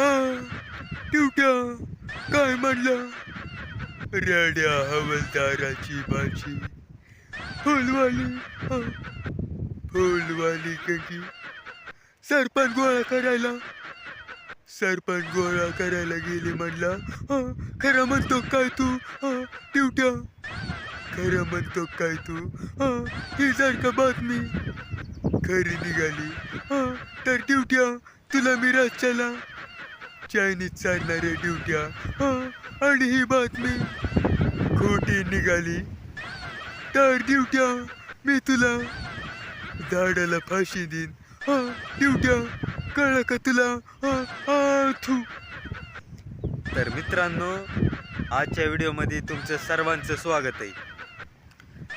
हा काय म्हणलं? रड्या हवलदाराची भाजी फुलवाली फुलवाली कधी सरपंच गोळा करायला. सरपंच गोळा करायला गेली म्हणला. खरं म्हणतो काय तू? हा खरं म्हणतो काय तू? ही जर का बातमी. खरी निघाली. तर ड्युट्या तुला मी रातच्याला चायनीज चालणाऱ्या ड्युट्या हा आणि ही बातमी खोटी निघाली. तर ड्युट्या मी तुला झाडाला फाशी देईन. हा ड्युट्या कळलं का तुला? हा हा थू. तर मित्रांनो आजच्या व्हिडिओमध्ये तुमचं सर्वांचं स्वागत आहे.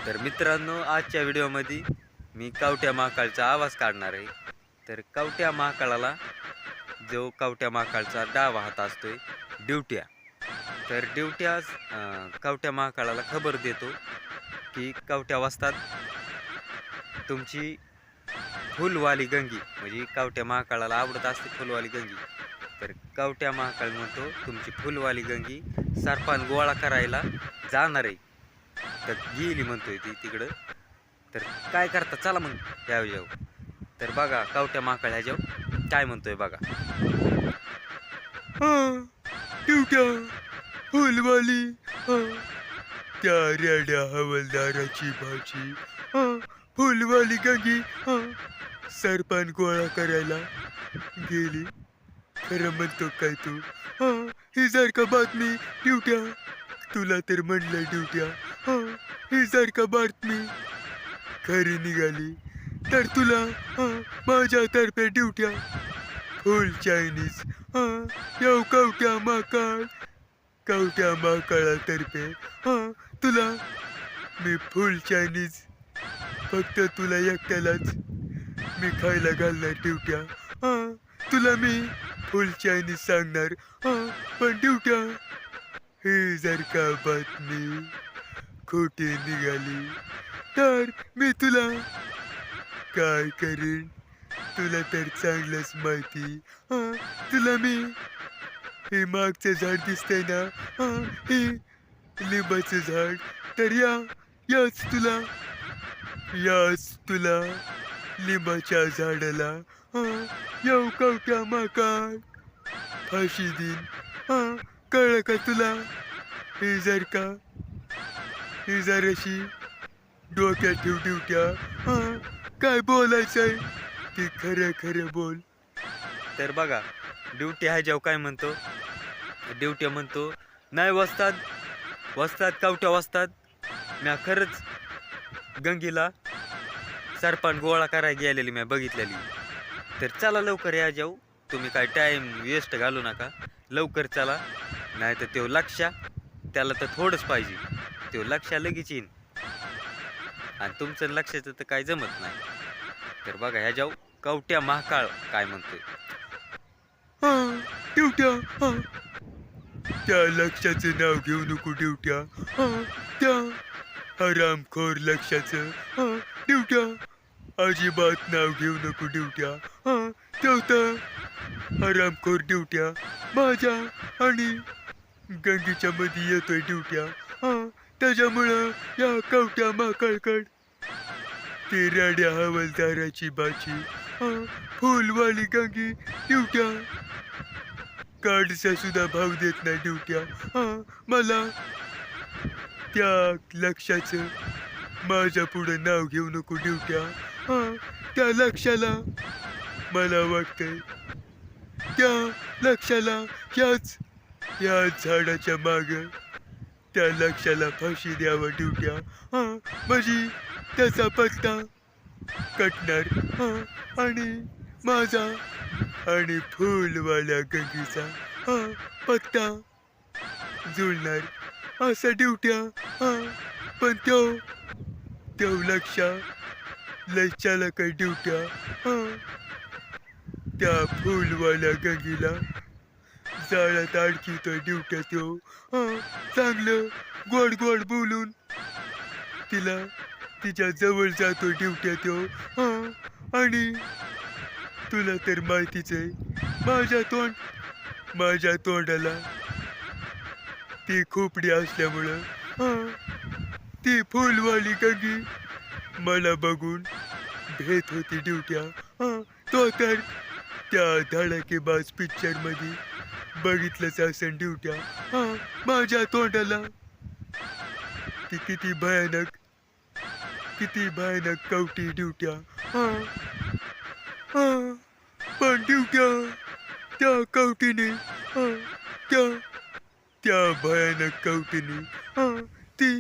तर मित्रांनो आजच्या व्हिडिओमध्ये मी कावट्या महाकाळचा आवाज काढणार आहे. तर कावट्या महाकाळाला जो कावट्या महाकाळचा डावा हात असतोय ड्युट्या तर ड्युट्या कवट्या कावट्या महाकाळाला खबर देतो की कावट्या वाजतात तुमची फुलवाली गंगी. म्हणजे कावट्या महाकाळाला आवडत असते फुलवाली गंगी. तर कावट्या महाकाळ म्हणतो तुमची फुलवाली गंगी सरपान गोळा करायला जाणार आहे. तर गेली म्हणतोय ती तिकडं. तर काय करता? चला मग यावं जाऊ तर बघा कावट्या माकड ह्या काय म्हणतोय बघा. हा फुलवाली त्या रेड्या हवलदाराची भाजी फुलवाली गंगी सरपण गोळा करायला गेली. खरं म्हणतो काय तू? ही जर का बातमी ड्युट्या तुला तर म्हणलं ड्युट्या ही जर का बातमी खरी निघाली. तर तुला माझ्यातर्फे ड्युट्या. फुल चायनीज हा येऊ कवट्या माकाळ कवट्या माकाळातर्फे हा तुला. मी फुल चायनीज फक्त तुला एकट्यालाच. मी खायला घालणार ड्युट्या हा तुला मी फुल चायनीज सांगणार हा पण ड्युट्या. हे जर का बातमी खोटी निघाली तर मी तुला काय करीन? तुला तर चांगलंच माहिती. तुला मी. हे मागचं झाड दिसतंय ना? हे लिंबाचं झाड. तर या याच तुला. याच तुला लिंबाच्या झाडाला. येऊ कवट्या माकाळ फाशी देईन हां कळलं का तुला? हे जर का हे जराशी डोक्यात ठेव ठेवट्या हा काय बोलायचंय? ते खरं खरं बोल. तर बघा ड्युटी हा जेव काय म्हणतो? ड्युट्या म्हणतो नाही वसतात वसतात कावट्या वसतात म्या खरंच गंगीला सरपण गोळा करायला गेलेली म्या बघितलेली. तर चला लवकर या जाऊ. तुम्ही काय टाईम वेस्ट घालू नका. लवकर चला. नाही तर तो लक्षा त्याला तर थोडंच पाहिजे. तो लक्षा लगेच येईन. आणि तुमचं लक्षाचं तर काय जमत नाही. तर बघा ह्या जाऊ कवट्या महाकाळ काय म्हणतोय? हा ड्युट्या त्या लक्षाचं नाव घेऊ नको ड्युट्या त्या. हरामखोर लक्षाचं. ड्युट्या अजिबात नाव घेऊ नको ड्युट्या हा हरामखोर ड्युट्या माझ्या आणि गंगीच्या मध्ये येतोय ड्युट्या हा त्याच्यामुळं या कवट्या माकळकड. ते राड्या हवलदाराची बाची फुलवाली गंगी ड्युट्या. कार्डचा सुद्धा भाव देत नाही ड्युट्या. हा मला. त्या लक्षाचं. माझ्या पुढं नाव घेऊ नको ड्युट्या. हा त्या लक्षाला मला वाटतंय. त्या लक्षाला याच या झाडाच्या माग. त्या लक्षाला फाशी द्यावं ड्युट्या. हा म्हणजे त्याचा पत्ता कटणार. हा आणि माझा आणि फुलवाल्या गंगीचा हा पत्ता जुळणार. असा ड्युट्या हा पण तो तो लक्षा लक्षाला काही ड्युट्या हा. त्या फुलवाल्या गंगीला जाळ्यात तो ड्युट्या तो हा. चांगलं. गोड गोड बोलून. तिला तिच्या जवळ जातो ड्युट्या तो हो. हा. आणि तुला तर माहितीच आहे माझ्या तोंड माझ्या तोंडाला ती खोपडी असल्यामुळं ती फुलवाली गंगी मला बघून भेट होती ड्युट्या. तो तर त्या धडाकेबाज पिक्चरमध्ये बघितलंच असेल ड्युट्या. हा माझ्या तोंडाला. ती किती भयानक किती भयानक कवटी ड्युट्या. हा हा पण ड्युट्या त्या कवटीने हा त्या त्या भयानक कवटीने हा ती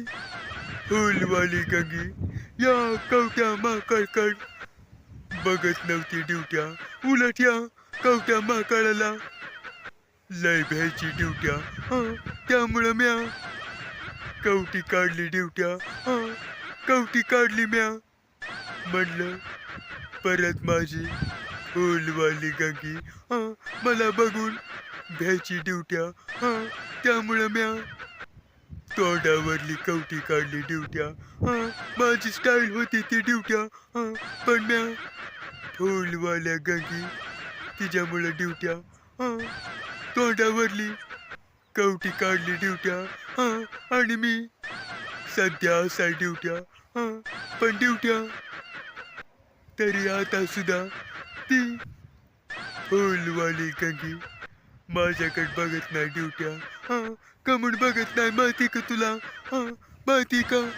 फुलवाली गंगी या कवट्या माकडकड बघत नव्हती ड्युट्या. उलट या कवट्या माकडाला लय भ्यायची ड्युट्या हं, त्यामुळं म्या कवटी काढली ड्युट्या हं, कवटी काढली म्या. म्हणलं परत माझी फुलवाली गंगी हं, मला बघून भ्यायची ड्युट्या हं, त्यामुळं म्या तोंडावरली कवटी काढली ड्युट्या हं, माझी स्टाईल होती ती ड्युट्या हं, पण म्या फुलवाल्या गंगी तिच्यामुळं ड्युट्या हं, तोंडावरली. कवटी काढली ड्युट्या. हं, आणि मी. सध्या असा ड्युट्या. हं, पण ड्युट्या. तरी आता सुद्धा ती फुलवाली गंगी. माझ्याकडे बघत नाही ड्युट्या. हं, का म्हणून बघत नाही. माहिती का तुला? हं, माहिती का?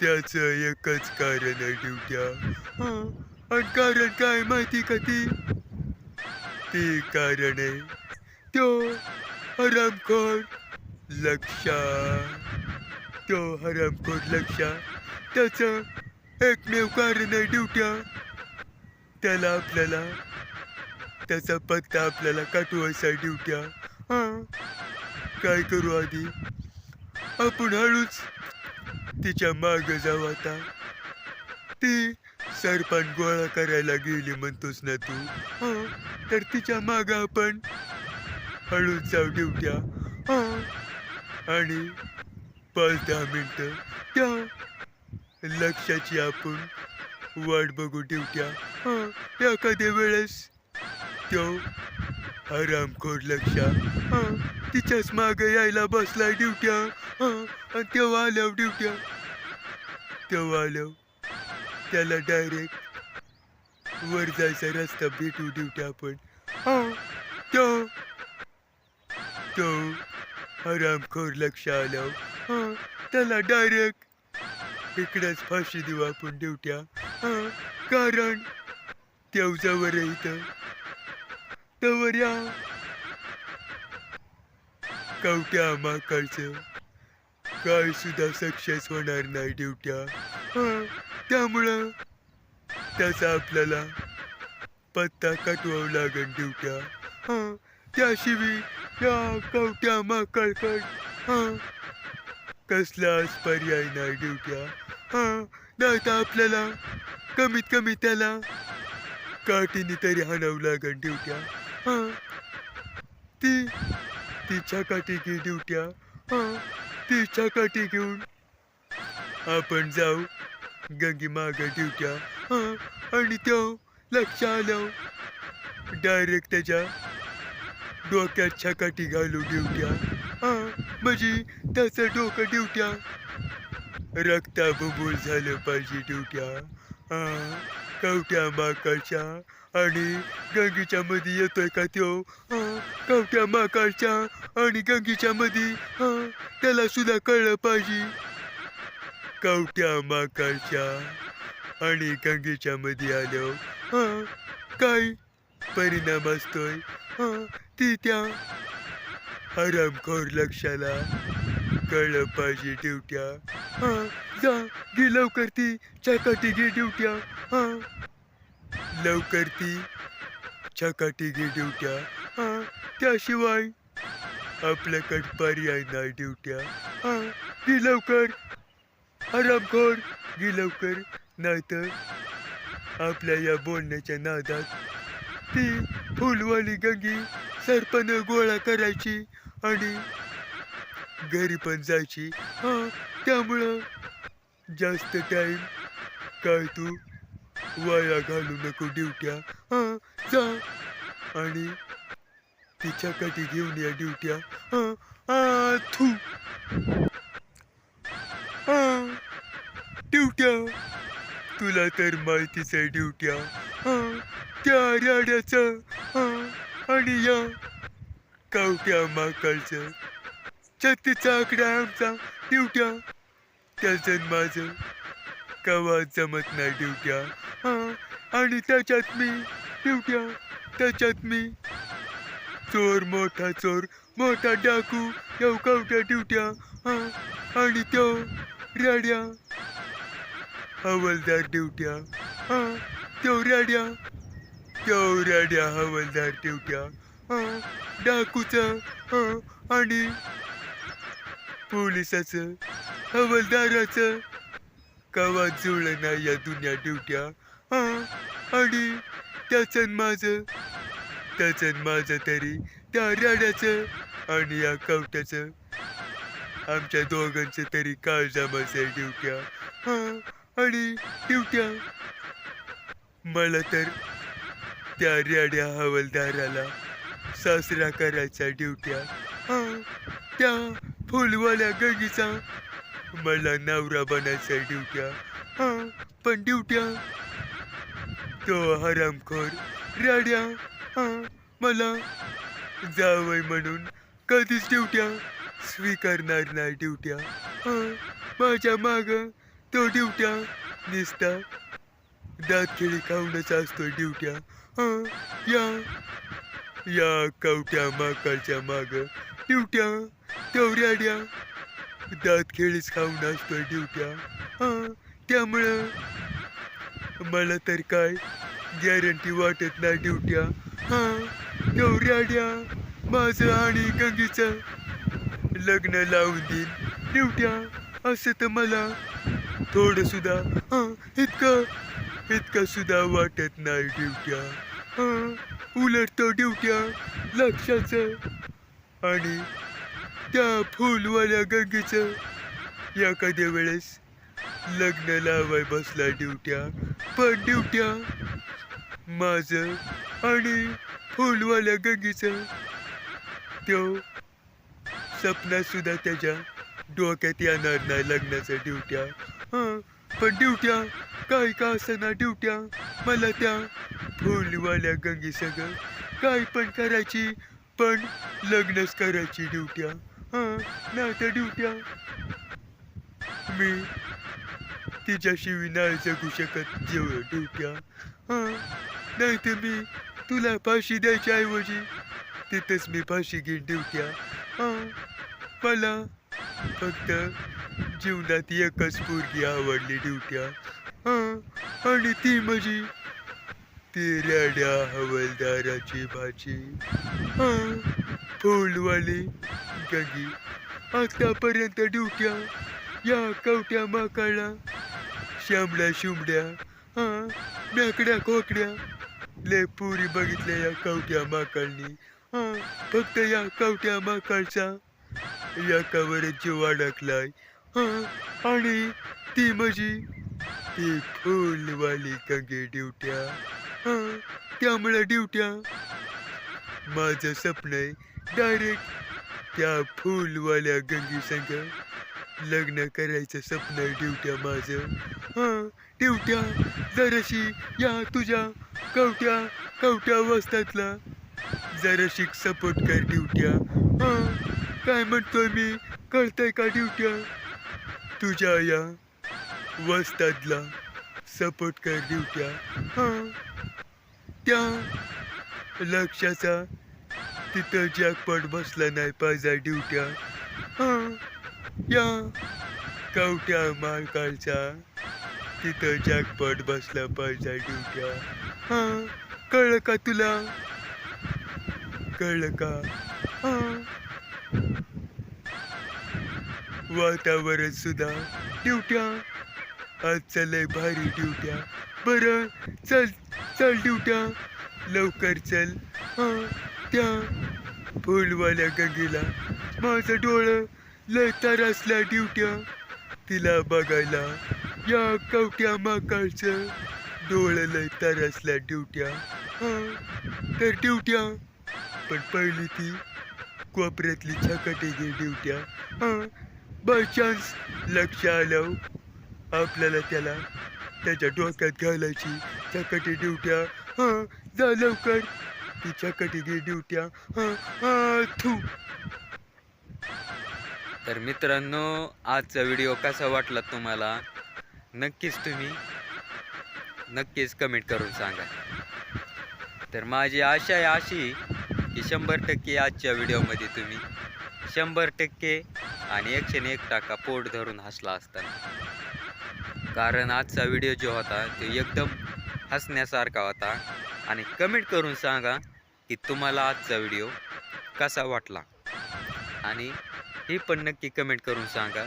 त्याचं एकच कारण आहे ड्युट्या. हं, आणि कारण काय माहिती का ती? ती कारण आहे तो हरामखोर लक्षा. तो हरामखोर लक्षा. त्याचं एकमेव कारण आहे ड्युट्या. त्याला आपल्याला त्याचा पत्ता आपल्याला काटवायचा ड्युट्या. हां काय करू आधी? आपण हळूच तिच्या मागं जाऊ आता. ती सरपण गोळा करायला गेली म्हणतोस ना तू? हां तर तिच्या माग आपण हळू जाऊ ड्युट्या हां आणि पाच दहा मिनटं त्या लक्षाची आपण वाट बघू ड्युट्या हां एखाद्या वेळेस तो आरामखोर लक्षा हां तिच्याच माग यायला बसला ड्युट्या हां आणि तेव्हा आल्यावर ड्युट्या तेव्हा आल्यावर त्याला डायरेक्ट वर जायचा रस्ता भेटू ड्युट्या आपण. तो तो आरामखोर लक्ष आलं. त्याला डायरेक्ट इकडेच फाशी देऊ आपण देवट्या कारण तेवजावर इथं. तवर या. कवट्या माकडचं काय सुद्धा सक्सेस होणार नाही ड्युट्या त्यामुळं त्याचा आपल्याला पत्ता कटवावं लागेल ड्युट्या हां त्याशिवाय या कवट्या माकडकड हां कसलाच पर्याय नाही ड्युट्या हां नाही तर आपल्याला कमीत कमी त्याला काठीने तरी हाणावं लागेल ड्युट्या हां ती तिच्या काठी घे ड्युट्या हां ती काठी घेऊन आपण जाऊ. गंगी माग ड्युट्या हां? आणि तो लक्ष आलं. डायरेक्ट त्याच्या डोक्यात छकाटी घालू ड्युट्या हां? म्हणजे त्याचं डोकं ड्युट्या रक्ताबुबुल झालं पाहिजे ड्युट्या हां? कवट्या माकाच्या आणि गंगीच्या मध्ये येतोय का त्यो कवट्या माकाच्या आणि गंगीच्या मध्ये हां? त्याला सुद्धा कळलं पाहिजे. कवट्या माकाच्या आणि गंगेच्या मध्ये आलो हां काय परिणाम असतोय? हां ती त्या आरामखोर लक्षाला कळलं पाहिजे ड्युट्या हां जा घे लवकर ती चकाटी घे ड्युट्या हां लवकर ती चकाटी घे ड्युट्या हां त्याशिवाय आपल्याकडे पर्याय नाही ड्युट्या हां घे लवकर. हरामखोर घे लवकर. नाहीतर आपल्या या बोलण्याच्या नादात ती फुलवाली गंगी सरपण गोळा करायची आणि घरी पण जायची. हां त्यामुळं जास्त टाईम काय तू वाया घालू नको ड्युट्या. हां जा आणि तिच्याकडे घेऊन या ड्युट्या. हा, आ, थू हा, ड्युट्या. तुला तर माहितीच आहे ड्युट्या त्या राड्याचं. आणि या. कावट्या माकडचं छत्तीचा आकडा आमचा. ड्युट्या. त्याचं माझं. कवा जमत नाही ड्युट्या. आणि त्याच्यात मी. ड्युट्या. त्याच्यात मी. चोर मोठा चोर. मोठा डाकू. येऊ कावट्या ड्युट्या. आणि तो राड्या. हवलदार ड्युट्या हा तो राड्या हवलदार ड्युट्या हा डाकूचा. हा आणि पोलिसाचं हवलदाराचं. कवा जुळलं या दुनिया ड्युट्या हा आणि त्याचं माझं. त्याचं माझं तरी त्या राड्याचं आणि या कवट्याचं. आमच्या दोघांचं तरी काळ ड्युट्या हा आणि टिवट्या मला तर त्या रेड्या हवलदाराला सासरा करायचा ड्युट्या. हा त्या फुलवाल्या गगीचा मला नवरा बनायचा ड्युट्या. हा पण ड्युट्या तो हरामखोर राड्या हा मला जावय म्हणून कधीच ड्युट्या स्वीकारणार नाही ड्युट्या. हा माझ्या माग तो ड्युट्या दात खेळी खाऊनच असतो ड्युट्या. या. या कवट्या माकाच्या माग. ड्युट्या तेवढ्याड्या. दात खेळीच खाऊन असतो ड्युट्या. हां त्यामुळं मला तर काय गॅरंटी वाटत नाही ड्युट्या. हा तेवढ्याड्या माझं आणि गंगीचं लग्न लावून देईन. ड्युट्या असं तर मला थोडं सुद्धा इतकं इतकं सुद्धा वाटत नाही ड्युट्या उलट तो ड्युट्या लक्षाचं. आणि त्या फुलवाल्या गंगेचं एखाद्या वेळेस लग्न लावाय बसला ड्युट्या पण ड्युट्या माझं आणि फुलवाल्या गंगेचं त्यो सपना सुद्धा त्याच्या डोक्यात येणार नाही लग्नाचं ड्युट्या हां पण ड्युट्या काय का असताना ड्युट्या मला त्या फुलवाल्या गंगी सगळं. काय पण करायची पण लग्नच करायची ड्युट्या. हां नाही तर ड्युट्या. मी तिच्याशिवाय नाही जगू शकत जेव ड्युट्या. हां नाही तर मी तुला फाशी द्यायच्या ऐवजी तिथंच मी फाशी घेईन ड्युट्या. हां मला फक्त जीवनात एकच पोरगी आवडली ड्युट्या हां आणि ती माझी ती रेड्या हवलदाराची भाजी हां फुलवाली गगी आतापर्यंत ड्युट्या या कवट्या माकाळा शामड्या शिमड्या हां मेकड्या खोकड्या लय पुरी बघितल्या या कवट्या माकाळनी हां फक्त या कवट्या माकाळचा एकावर जीव अडकलाय. आणि ती माझी ती फुलवाली गंगे ड्युट्या. त्यामुळे ड्युट्या. माझं स्वप्न आहे डायरेक्ट त्या फुलवाल्या गंगी संग लग्न करायचं स्वप्न आहे ड्युट्या माझं. हां ड्युट्या जराशी या तुझ्या कवट्या कवट्या वस्तातला. जराशी सपोर्ट कर ड्युट्या. हां काय म्हणतोय मी? कळतंय का ड्युट्या? तुझ्या या वस्तादला सपोर्ट कर ड्युट्या हां. त्या लक्षाचा तिथं जॅकपॉट बसला नाही पाहिजे ड्युट्या हां. या कवट्या मालकालचा तिथं जॅकपॉट बसला पाहिजे ड्युट्या हां. कळलं का तुला? कळलं का? हां. वातावरण सुद्धा ड्युट्या. आज लय भारी ड्युट्या. बरं चल चल ड्युट्या. लवकर चल. हां त्या. फुलवाल्या गंगेला. माझं डोळं लय असल्या ड्युट्या. तिला बघायला या कवट्या माकाळचं डोळं लय तरसल्या ड्युट्या. हां तर ड्युट्या. पण पहिली ती कोपऱ्यातली छकाटेगी ड्युट्या. हां बाय चान्स. लक्ष आलं हो. आपल्याला त्याला त्याच्या डोक्यात घालायची. चकटी ड्युट्या. हां जा लवकर. ती चकटी ड्युट्या. हां हां थू. तर मित्रांनो आजचा व्हिडिओ कसा वाटला तुम्हाला? नक्कीच तुम्ही नक्कीच कमेंट करून सांगा. तर माझी आशा आहे अशी की शंभर टक्के आजच्या व्हिडिओमध्ये तुम्ही शंभर टक्के आणि एकशे एक टाका पोट धरून हसला असताना. कारण आजचा व्हिडिओ जो होता तो एकदम हसण्यासारखा होता. आणि कमेंट करून सांगा की तुम्हाला आजचा व्हिडिओ कसा वाटला? आणि हे पण नक्की कमेंट करून सांगा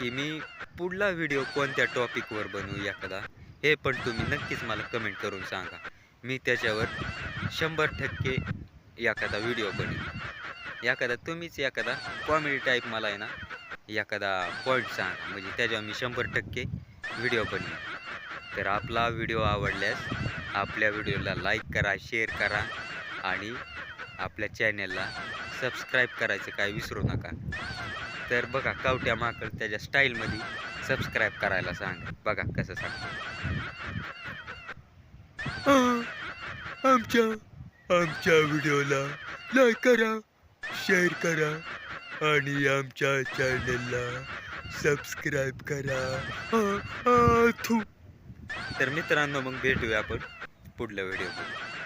की मी पुढला व्हिडिओ कोणत्या टॉपिकवर बनवू एखादा? हे पण तुम्ही नक्कीच मला कमेंट करून सांगा. मी त्याच्यावर शंभर टक्के एखादा व्हिडिओ बनवेन. एखादा तुम्हीच एखादा कॉमेडी टाईप मला आहे ना एखादा पॉईंट सांग. म्हणजे त्याच्यावर मी शंभर टक्के व्हिडिओ बनवेन तर आपला व्हिडिओ आवडल्यास आपल्या व्हिडिओला लाईक करा शेअर करा आणि आपल्या चॅनेलला सबस्क्राईब करायचं काय विसरू नका. तर बघा कावट्या माकड त्याच्या स्टाईलमध्ये सबस्क्राईब करायला सांग. बघा कसं सांग आमच्या आमच्या व्हिडिओला लाईक करा. शेअर करा आणि आमच्या चॅनलला सबस्क्राईब करा. हां थू. तर मित्रांनो मग भेटूया आपण पुढल्या व्हिडिओमध्ये